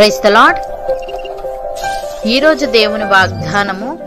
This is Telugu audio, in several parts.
ప్రైస్ ద లాడ్ ఈరోజు దేవుని వాగ్దానము.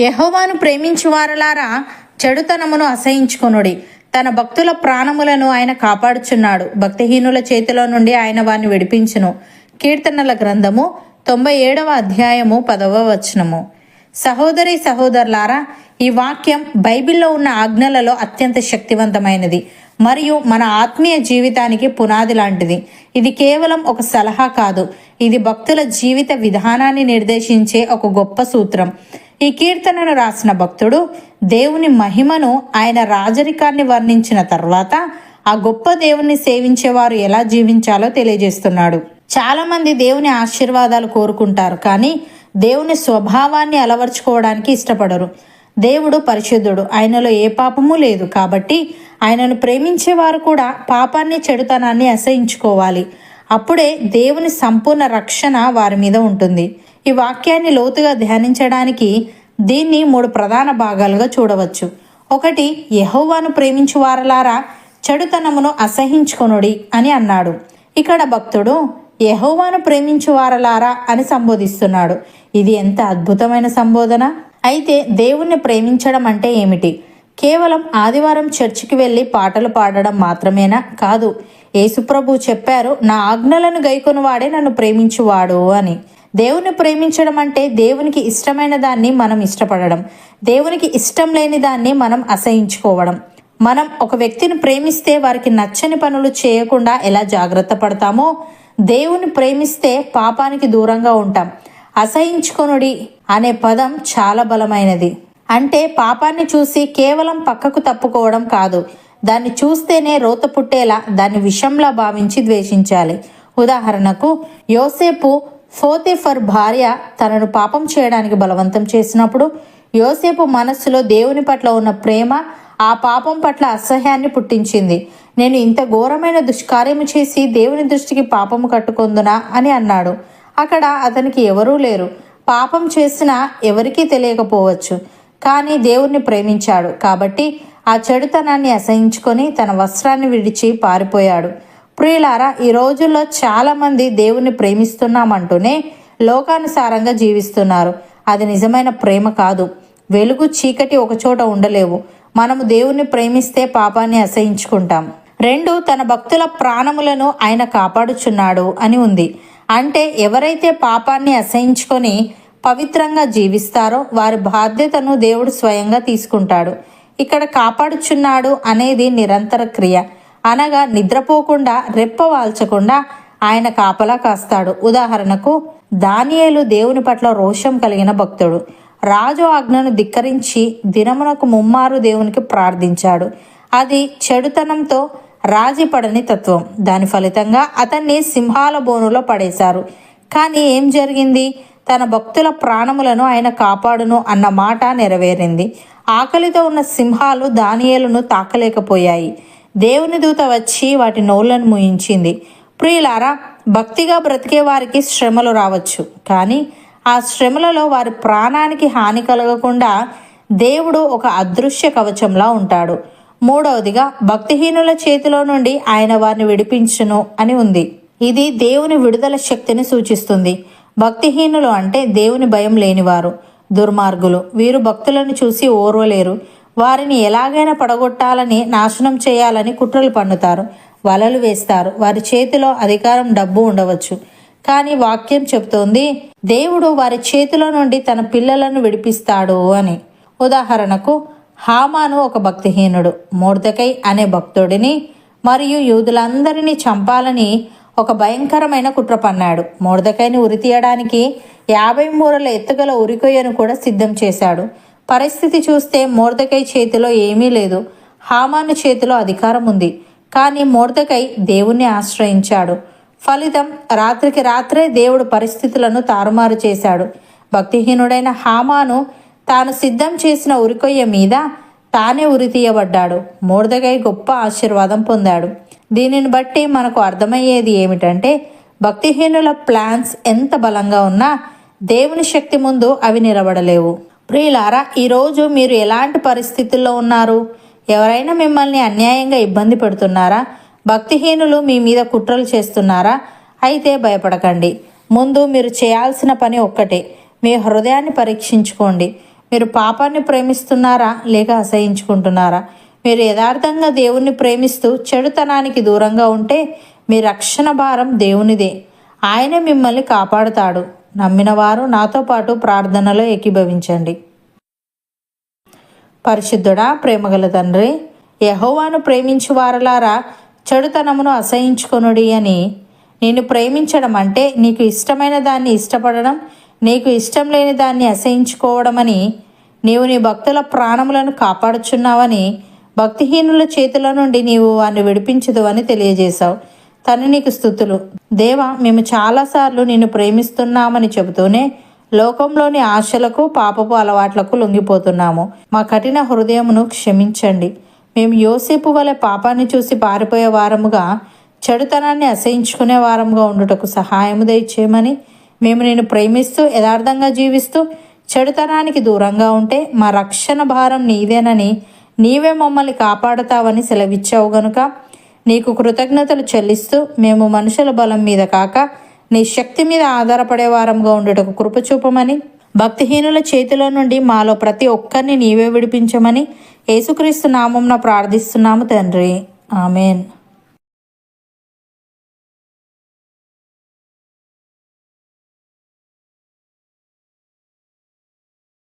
యహోవాను ప్రేమించు వారలారా చెడుతనమును అసహించుకొనుడి. తన భక్తుల ప్రాణములను ఆయన కాపాడుచున్నాడు. భక్తిహీనుల చేతిలో నుండి ఆయన వారిని విడిపించును. కీర్తనల గ్రంథము తొంభై ఏడవ అధ్యాయము పదవ వచనము. సహోదరి సహోదరులారా ఈ వాక్యం బైబిల్లో ఉన్న ఆజ్ఞలలో అత్యంత శక్తివంతమైనది. మరియు మన ఆత్మీయ జీవితానికి పునాది లాంటిది. ఇది కేవలం ఒక సలహా కాదు. ఇది భక్తుల జీవిత విధానాన్ని నిర్దేశించే ఒక గొప్ప సూత్రం. ఈ కీర్తనను రాసిన భక్తుడు దేవుని మహిమను ఆయన రాజరికాన్ని వర్ణించిన తర్వాత ఆ గొప్ప దేవుణ్ణి సేవించేవారు ఎలా జీవించాలో తెలియజేస్తున్నాడు. చాలా మంది దేవుని ఆశీర్వాదాలు కోరుకుంటారు కానీ దేవుని స్వభావాన్ని అలవర్చుకోవడానికి ఇష్టపడరు. దేవుడు పరిశుద్ధుడు. ఆయనలో ఏ పాపము లేదు. కాబట్టి ఆయనను ప్రేమించేవారు కూడా పాపాన్ని చెడుతనాన్ని అసహించుకోవాలి. అప్పుడే దేవుని సంపూర్ణ రక్షణ వారి మీద ఉంటుంది. ఈ వాక్యాన్ని లోతుగా ధ్యానించడానికి దీన్ని మూడు ప్రధాన భాగాలుగా చూడవచ్చు. ఒకటి యహోవాను ప్రేమించు వారలారా చెడుతనమును అసహించుకొనుడి అని అన్నాడు. ఇక్కడ భక్తుడు యహోవాను ప్రేమించు వారలారా అని సంబోధిస్తున్నాడు. ఇది ఎంత అద్భుతమైన సంబోధన! అయితే దేవుణ్ణి ప్రేమించడం అంటే ఏమిటి? కేవలం ఆదివారం చర్చికి వెళ్ళి పాటలు పాడడం మాత్రమేనా? కాదు. యేసుప్రభు చెప్పారు నా ఆజ్ఞలను గైకొని వాడే నన్ను ప్రేమించువాడు అని. దేవుని ప్రేమించడం అంటే దేవునికి ఇష్టమైన దాన్ని మనం ఇష్టపడడం. దేవునికి ఇష్టం లేని దాన్ని మనం అసహించుకోవడం. మనం ఒక వ్యక్తిని ప్రేమిస్తే వారికి నచ్చని పనులు చేయకుండా ఎలా జాగ్రత్త పడతామో? దేవుని ప్రేమిస్తే పాపానికి దూరంగా ఉంటాం. అసహించుకొనుడి అనే పదం చాలా బలమైనది. అంటే పాపాన్ని చూసి కేవలం పక్కకు తప్పుకోవడం కాదు. దాన్ని చూస్తేనే రోత పుట్టేలా దాన్ని విషంలా భావించి ద్వేషించాలి. ఉదాహరణకు యోసేపు ఫోతేఫర్ భార్య తనను పాపం చేయడానికి బలవంతం చేసినప్పుడు యోసేపు మనస్సులో దేవుని పట్ల ఉన్న ప్రేమ ఆ పాపం పట్ల అసహ్యాన్ని పుట్టించింది. నేను ఇంత ఘోరమైన దుష్కార్యము చేసి దేవుని దృష్టికి పాపము కట్టుకొందునా అని అన్నాడు. అక్కడ అతనికి ఎవరూ లేరు. పాపం చేసినా ఎవరికీ తెలియకపోవచ్చు. కానీ దేవుణ్ణి ప్రేమించాడు. కాబట్టి ఆ చెడుతనాన్ని అసహించుకొని తన వస్త్రాన్ని విడిచి పారిపోయాడు. ప్రియులారా ఈ రోజుల్లో చాలామంది దేవుణ్ణి ప్రేమిస్తున్నామంటూనే లోకానుసారంగా జీవిస్తున్నారు. అది నిజమైన ప్రేమ కాదు. వెలుగు చీకటి ఒకచోట ఉండలేవు. మనము దేవుణ్ణి ప్రేమిస్తే పాపాన్ని అసహించుకుంటాం. రెండు తన భక్తుల ప్రాణములను ఆయన కాపాడుచున్నాడు అని ఉంది. అంటే ఎవరైతే పాపాన్ని అసహించుకొని పవిత్రంగా జీవిస్తారో వారి బాధ్యతను దేవుడు స్వయంగా తీసుకుంటాడు. ఇక్కడ కాపాడుచున్నాడు అనేది నిరంతర క్రియ. అనగా నిద్రపోకుండా రెప్పవాల్చకుండా ఆయన కాపలా కాస్తాడు. ఉదాహరణకు దానియేలు దేవుని పట్ల రోషం కలిగిన భక్తుడు. రాజు ఆజ్ఞను ధిక్కరించి దినమునకు ముమ్మారు దేవునికి ప్రార్థించాడు. అది చెడుతనంతో రాజీపడని తత్వం. దాని ఫలితంగా అతన్ని సింహాల బోనులో పడేశారు. కానీ ఏం జరిగింది? తన భక్తుల ప్రాణములను ఆయన కాపాడును అన్న మాట నెరవేరింది. ఆకలితో ఉన్న సింహాలు దానియేలును తాకలేకపోయాయి. దేవుని దూత వచ్చి వాటి నోళ్ళను ముయించింది. ప్రియులారా భక్తిగా బ్రతికే వారికి శ్రమలు రావచ్చు. కానీ ఆ శ్రమలలో వారి ప్రాణానికి హాని కలగకుండా దేవుడు ఒక అదృశ్య కవచంలా ఉంటాడు. మూడవదిగా భక్తిహీనుల చేతిలో నుండి ఆయన వారిని విడిపించును అని ఉంది. ఇది దేవుని విడుదల శక్తిని సూచిస్తుంది. భక్తిహీనులు అంటే దేవుని భయం లేనివారు దుర్మార్గులు. వీరు భక్తులను చూసి ఓర్వలేరు. వారిని ఎలాగైనా పడగొట్టాలని నాశనం చేయాలని కుట్రలు పన్నుతారు వలలు వేస్తారు. వారి చేతిలో అధికారం డబ్బు ఉండవచ్చు. కానీ వాక్యం చెబుతోంది దేవుడు వారి చేతిలో నుండి తన పిల్లలను విడిపిస్తాడు అని. ఉదాహరణకు హామాను ఒక భక్తిహీనుడు మోర్దకై అనే భక్తుడిని మరియు యూదులందరినీ చంపాలని ఒక భయంకరమైన కుట్ర పన్నాడు. మోర్దకైని ఉరి తీయడానికి యాభై మూరల ఎత్తుగల ఉరికొయ్యను కూడా సిద్ధం చేశాడు. పరిస్థితి చూస్తే మూర్ధకై చేతిలో ఏమీ లేదు. హామాను చేతిలో అధికారం ఉంది. కానీ మూర్ధకై దేవుణ్ణి ఆశ్రయించాడు. ఫలితం రాత్రికి రాత్రే దేవుడు పరిస్థితులను తారుమారు చేశాడు. భక్తిహీనుడైన హామాను తాను సిద్ధం చేసిన ఉరికొయ్య మీద తానే ఉరి తీయబడ్డాడు మూడదగై గొప్ప ఆశీర్వాదం పొందాడు. దీనిని బట్టి మనకు అర్థమయ్యేది ఏమిటంటే భక్తిహీనుల ప్లాన్స్ ఎంత బలంగా ఉన్నా దేవుని శక్తి ముందు అవి నిలబడలేవు. ప్రియులారా ఈరోజు మీరు ఎలాంటి పరిస్థితుల్లో ఉన్నారు? ఎవరైనా మిమ్మల్ని అన్యాయంగా ఇబ్బంది పెడుతున్నారా? భక్తిహీనులు మీ మీద కుట్రలు చేస్తున్నారా? అయితే భయపడకండి. ముందు మీరు చేయాల్సిన పని ఒక్కటే. మీ హృదయాన్ని పరీక్షించుకోండి. మీరు పాపాన్ని ప్రేమిస్తున్నారా? లేక అసహించుకుంటున్నారా? మీరు యథార్థంగా దేవుణ్ణి ప్రేమిస్తూ చెడుతనానికి దూరంగా ఉంటే మీ రక్షణ భారం దేవునిదే. ఆయనే మిమ్మల్ని కాపాడుతాడు. నమ్మిన వారు నాతో పాటు ప్రార్థనలో ఏకీభవించండి. పరిశుద్ధుడా ప్రేమగల తండ్రి యహోవాను ప్రేమించు వారలారా చెడుతనమును అసహించుకొనుడి అని. నేను ప్రేమించడం అంటే నీకు ఇష్టమైన దాన్ని ఇష్టపడడం నీకు ఇష్టం లేని దాన్ని అసహించుకోవడమని నీవు నీ భక్తుల ప్రాణములను కాపాడుచున్నావని భక్తిహీనుల చేతుల నుండి నీవు వారిని విడిపించదు అని తెలియజేశావు. తను నీకు స్థుతులు. దేవా మేము చాలాసార్లు నిన్ను ప్రేమిస్తున్నామని చెబుతూనే లోకంలోని ఆశలకు పాపపు అలవాట్లకు లొంగిపోతున్నాము. మా కఠిన హృదయమును క్షమించండి. మేము యోసేపు వలె పాపాన్ని చూసి పారిపోయే వారముగా చెడుతనాన్ని అసహించుకునే వారముగా ఉండుటకు సహాయము దయచేయమని మేము నేను ప్రేమిస్తూ యథార్థంగా జీవిస్తూ చెడుతనానికి దూరంగా ఉంటే మా రక్షణ భారం నీదేనని నీవే మమ్మల్ని కాపాడుతావని సెలవిచ్చావు గనుక. నీకు కృతజ్ఞతలు చెల్లిస్తూ మేము మనుషుల బలం మీద కాక నీ శక్తి మీద ఆధారపడే వారంగా ఉండటకు కృపచూపమని భక్తిహీనుల చేతిలో నుండి మాలో ప్రతి ఒక్కరిని నీవే విడిపించమని యేసుక్రీస్తు నామంన ప్రార్థిస్తున్నాము తండ్రి. ఆమెన్.